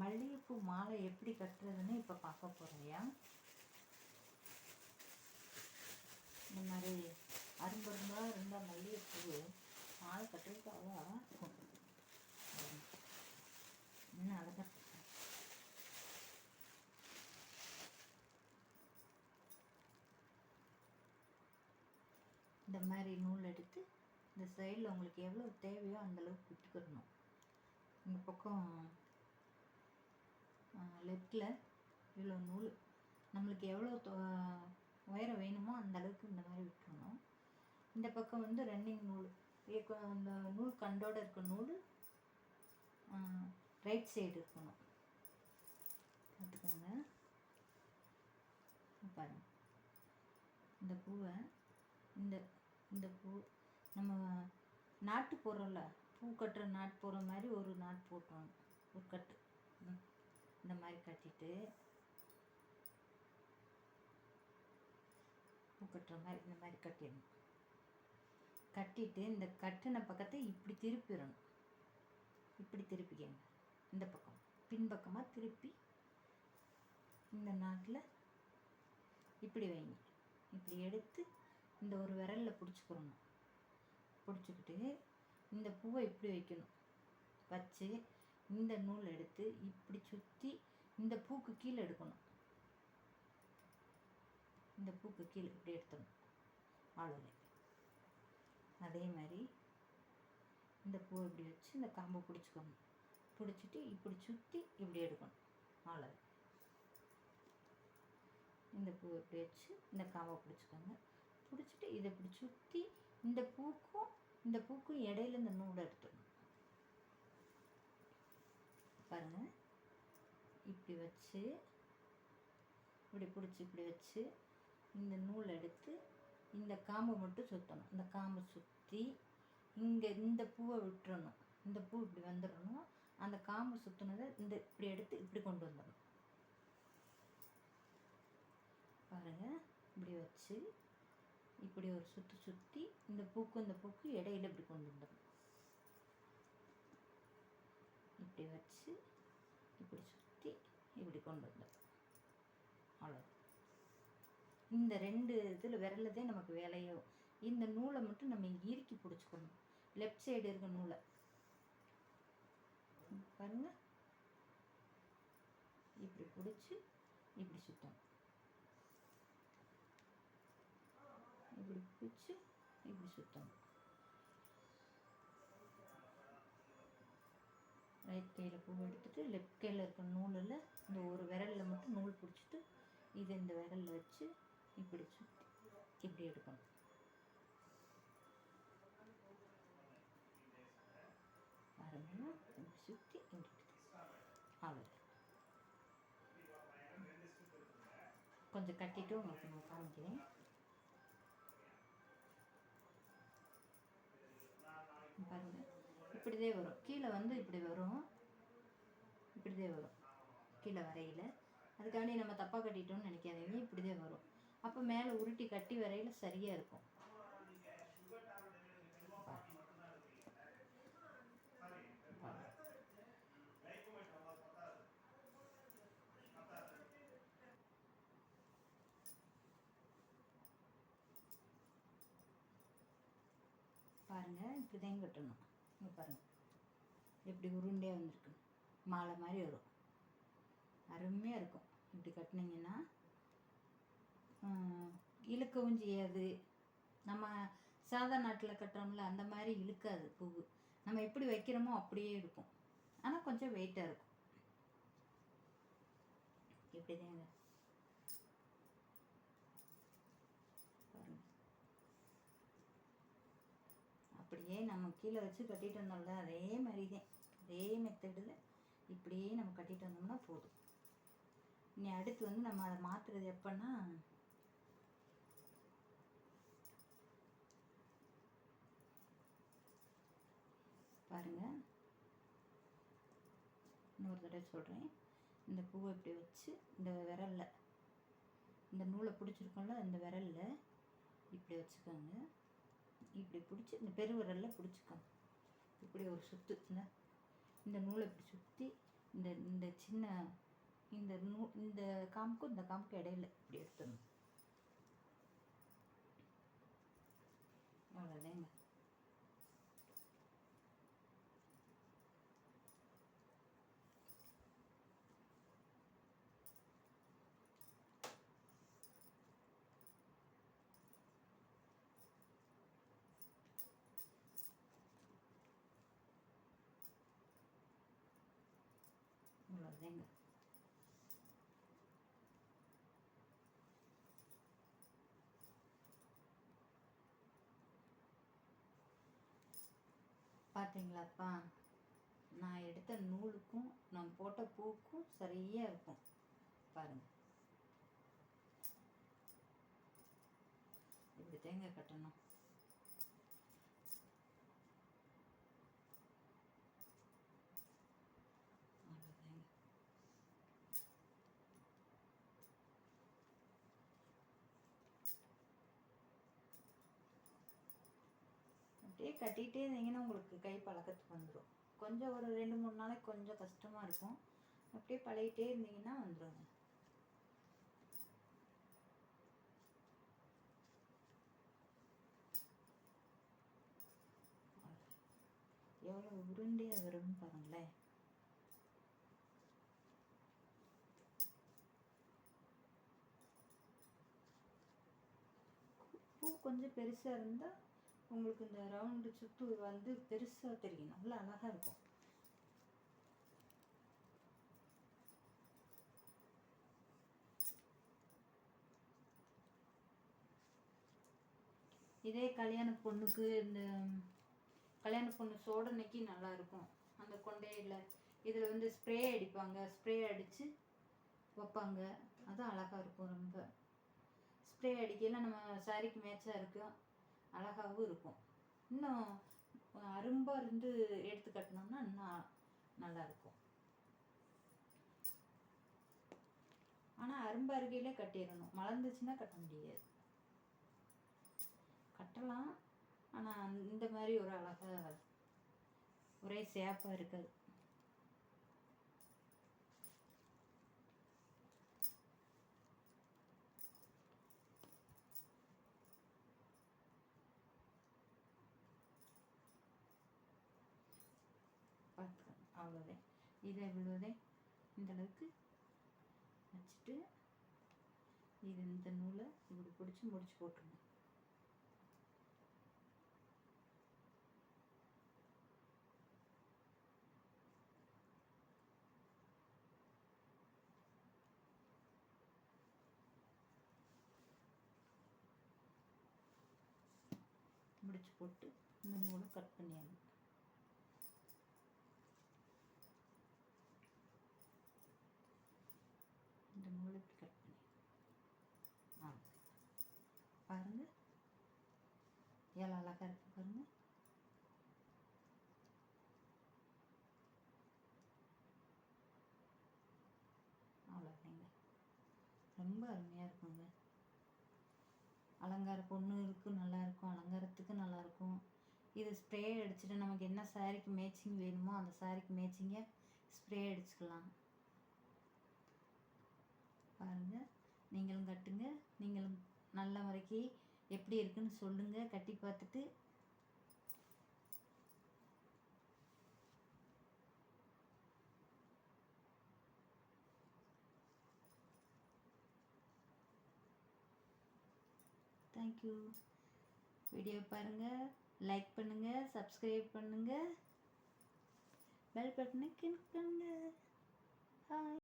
மல்லிகைப்பூ மாலை எப்படி கட்டுறதுன்னு இப்போ பார்க்க போகிறோம்யா இந்த மாதிரி அரும்பரும்பாக இருந்த மல்லிகைப்பூ மாலை கட்டுறதுக்கு அவ்வளோ இருக்கும். இன்னும் அழகாக இருக்கும். இந்த மாதிரி நூல் எடுத்து இந்த சைடில் உங்களுக்கு எவ்வளோ தேவையோ அந்தளவுக்கு விட்டுக்கிடணும் இந்த பக்கம் லெஃப்டில் இவ்வளோ நூல். நம்மளுக்கு எவ்வளோ தொ- உயரம் வேணுமோ அந்த அளவுக்கு இந்த மாதிரி விட்டுருணும் இந்த பக்கம் வந்து ரன்னிங் நூல். அந்த நூல் கண்டோட இருக்க நூல் ரைட் சைடு இருக்கணும். பார்த்துக்கோங்க. பாருங்க. இந்த பூவை இந்த இந்த பூ நம்ம நாட்டு போடுறோம்ல பூ கட்டுற நாட்டு போடுற மாதிரி ஒரு நாட்டு போட்டோம். ஒரு கட்டு. ம். இந்த மாதிரி கட்டிட்டு பூ கட்டுற மாதிரி இந்த மாதிரி கட்டிடணும். கட்டிட்டு இந்த கட்டின பக்கத்தை இப்படி திருப்பிடணும். இப்படி திருப்பிக்கங்க. இந்த பக்கம். பின்பக்கமாக திருப்பி இந்த நாட்டில் இப்படி வைங்க. இப்படி எடுத்து இந்த ஒரு விரலில் பிடிச்சிக்கிறணும் பிடிச்சிக்கிட்டு இந்த பூவை இப்படி வைக்கணும். வச்சு இந்த நூல் எடுத்து இப்படி சுற்றி இந்த பூக்கு கீழே எடுக்கணும். இந்த பூக்கு கீழே இப்படி எடுத்துக்கணும் அவ்வளோதான் அதே மாதிரி இந்த பூ இப்படி வச்சு இந்த காம்பை பிடிச்சிக்கணும். பிடிச்சிட்டு இப்படி சுற்றி இப்படி எடுக்கணும். அவ்வளோதான் இந்த பூவை இப்படி வச்சு இந்த காம்பை பிடிச்சிக்கோங்க. பிடிச்சிட்டு இதை இப்படி சுற்றி இந்த பூக்கும் இந்த பூக்கும் இடையில இந்த நூலை எடுத்துடணும். பாருங்கள் இப்படி வச்சு இப்படி பிடிச்சி இப்படி வச்சு இந்த நூல் எடுத்து இந்த காம்பை மட்டும் சுற்றணும் இந்த காம்பை சுற்றி இங்கே இந்த பூவை விட்டுறணும். இந்த பூ இப்படி வந்துடணும். அந்த காம்பை சுற்றினதை இந்த இப்படி எடுத்து இப்படி கொண்டு வந்துடணும். பாருங்கள் இப்படி வச்சு இப்படி ஒரு சுற்றி சுற்றி இந்த பூக்கும் இந்த பூக்கு இடையில இப்படி கொண்டு வந்துடணும். இப்படி வச்சு இப்படி சுற்றி இப்படி கொண்டு வந்தோம் அவ்வளோ இந்த ரெண்டு இதில் விரலதே நமக்கு வேலையோ இந்த நூலை மட்டும் நம்ம இங்கே இறுக்கி பிடிச்சிக்கணும் லெஃப்ட் சைடு இருக்க நூலை பாருங்க இப்படி பிடிச்சி இப்படி சுத்தம் இப்படி பிடிச்சி இப்படி சுத்தணும் ரைட் கையில் பூ எடுத்துட்டு லெஃப்ட் கையில் இருக்க நூலில் இந்த ஒரு விரலில் மட்டும் நூல் பிடிச்சிட்டு இது இந்த விரலில் வச்சு இப்படி சுற்றி இப்படி எடுக்கணும். பாருங்க இப்படி சுற்றி இப்படி அவ்வளோ கொஞ்சம் கட்டிட்டு உங்களுக்கு நான் காமிக்கிறேன். பாருங்கள் இப்படிதே வரும். கீழே வந்து இப்படி வரும். இப்படிதே வரும். கீழே வரையில். அதுக்காண்டி நம்ம தப்பாக கட்டிட்டோம்னு நினைக்காதீங்க. இப்படிதே வரும். அப்போ மேலே உருட்டி கட்டி வரையில் சரியாக இருக்கும். பாருங்க. இப்படிதான் கட்டணும் இங்கே பாருங்கள் எப்படி உருண்டையாக வந்திருக்கு. மாலை மாதிரி வரும். அருமையாக இருக்கும். இப்படி கட்டினீங்கன்னா ஆஹ், இழுக்கவும் செய்யாது நம்ம சாதா நாட்டில் கட்டுறோம்ல அந்த மாதிரி இழுக்காது பூவு. நம்ம எப்படி வைக்கிறோமோ அப்படியே இருக்கும். ஆனால் கொஞ்சம் வெயிட்டாக இருக்கும். இப்படி தாங்க பாருங்க அப்படியே நம்ம கீழே வச்சு கட்டிட்டு வந்தோம்ல அதே மாதிரி தான் அதே மெத்தடில் இப்படியே நம்ம கட்டிட்டு வந்தோம்னா போதும். இனி அடுத்து வந்து நம்ம அதை மாற்றுறது எப்போன்னா பாருங்க. இன்னொரு தடவை சொல்கிறேன் இந்த பூவை இப்படி வச்சு இந்த விரலில் இந்த நூலை பிடிச்சிருக்கோம்ல இந்த விரலில் இப்படி வச்சுக்கோங்க. இப்படி பிடிச்சி இந்த பெருவிரலில் பிடிச்சிக்கணும் இப்படி ஒரு சுத்து இந்த நூலை இப்படி சுற்றி இந்த இந்த சின்ன இந்த நூ இந்த காம்புக்கும் இந்த காம்புக்கும் இடையில இப்படி எடுத்துடணும். அவ்வளோதாங்க அவ்வளோதாங்க பார்த்தீங்களாப்பா நான் எடுத்த நூலுக்கும் நான் போட்ட பூக்கும் சரியாக இருக்கும். பாருங்கள் இப்படி தேங்காய் கட்டணும் அவ்வளோதாங்க அப்படியே கட்டிகிட்டே இருந்தீங்கன்னா உங்களுக்கு கை பழக்கத்துக்கு வந்துடும். கொஞ்சம் ஒரு ரெண்டு மூணு நாளைக்கு கொஞ்சம் கஷ்டமாக இருக்கும். அப்படியே பழகிட்டே இருந்தீங்கன்னா வந்துடுங்க. எவ்வளோ உருண்டையாக வரும்னு பாருங்களேன். பூ கொஞ்சம் பெருசாக இருந்தால் உங்களுக்கு இந்த ரவுண்டு சுத்து வந்து பெருசாக தெரியும். நல்லா அழகாக இருக்கும். இதே கல்யாண பொண்ணுக்கு இந்த கல்யாண பொண்ணு சோடனைக்கு நல்லா இருக்கும். அந்த கொண்டையில் இதில் வந்து ஸ்ப்ரே அடிப்பாங்க. ஸ்ப்ரே அடித்து வைப்பாங்க. அதுவும் அழகாக இருக்கும் ரொம்ப. ஸ்ப்ரே அடிக்கையில் நம்ம சாரிக்கு மேட்சாக இருக்கும் அழகாகவும் இருக்கும். இன்னும் அரும்பாக இருந்து எடுத்து கட்டினோம்னா இன்னும் நல்லாயிருக்கும் ஆனால் அரும்பு அருகையிலே கட்டிடணும். மலர்ந்துச்சுன்னா கட்ட முடியாது. கட்டலாம். ஆனால் இந்த மாதிரி ஒரு அழகாக ஒரே சேப்பாக இருக்காது பார்த்து அவ்வளோதான் இதை இவ்வளோதே இந்த அளவுக்கு வச்சுட்டு இது இந்த நூலை இப்படி பிடிச்சி முடிச்சு போட்டுருங்க. முடிச்சு போட்டு இந்த நூலை கட் பண்ணிடணும் இந்த நூலை இப்படி கட் பண்ணி. ஆ. பாருங்க. எவ்வளோ அழகாக இருக்கு பாருங்க. அவ்வளோதாங்க ரொம்ப அருமையாக இருக்குங்க. அலங்கார பொண்ணுக்கு நல்லா இருக்கும் அலங்காரத்துக்கு நல்லா இருக்கும். இது ஸ்ப்ரே அடிச்சுட்டு நமக்கு என்ன சாரிக்கு மேட்சிங் வேணுமோ அந்த சாரிக்கு மேட்சிங்கை ஸ்ப்ரே அடிச்சுக்கலாம். பாருங்கள் நீங்களும் கட்டுங்க. நீங்களும் நல்ல முறைக்கு எப்படி இருக்குன்னு சொல்லுங்கள் கட்டி பார்த்துட்டு. தேங்க்யூ வீடியோ பாருங்கள் லைக் பண்ணுங்கள் சப்ஸ்கிரைப் பண்ணுங்கள் பெல் பட்டனை கிளிக் பண்ணுங்கள் ஹாய்